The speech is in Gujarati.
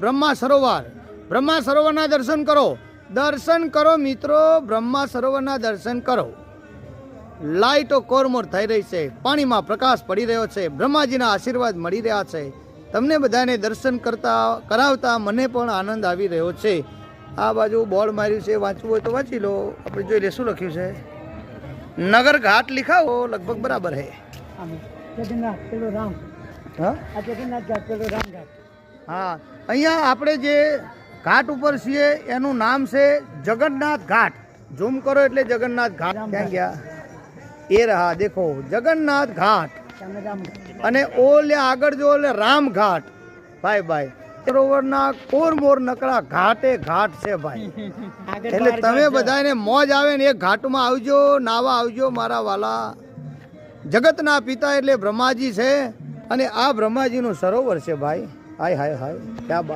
બ્રહ્મા સરોવર. બ્રહ્મા સરોવરના દર્શન કરો. દર્શન કરો મિત્રો. બ્રહ્મા સરોવરના દર્શન કરો. લાઇટો કોરમોર થઈ રહી છે. પાણીમાં પ્રકાશ પડી રહ્યો છે. બ્રહ્માજીના આશીર્વાદ મળી રહ્યા છે. તમને બધાને દર્શન કરતા કરાવતા મને પણ આનંદ આવી રહ્યો છે. આ બાજુ બોર્ડ માર્યું છે. વાંચવું હોય તો વાંચી લો. આપણે જોઈ લે શું લખ્યું છે. નગર ઘાટ લીખાવો. લગભગ બરાબર હે. હા? હા અહીંયા આપણે જે ઘાટ ઉપર છીએ એનું નામ છે જગન્નાથ ઘાટ. ઝૂમ કરો એટલે જગન્નાથ ઘાટ ક્યાં ગયા? એ રહા દેખો જગન્નાથ ઘાટ. અને ઓલે આગળ જો ઓલે રામ ઘાટ. ભાઈ ભાઈ સરોવરના કોરમોર નકળા ઘાટે ઘાટ છે ભાઈ. એટલે તમે બધાને મોજ આવે ને એ ઘાટમાં આવજો નાવા આવજો મારા વાલા. જગતના પિતા એટલે બ્રહ્માજી છે અને આ બ્રહ્માજીનું સરોવર છે ભાઈ. હાય હાય હાય. ક્યાં બાત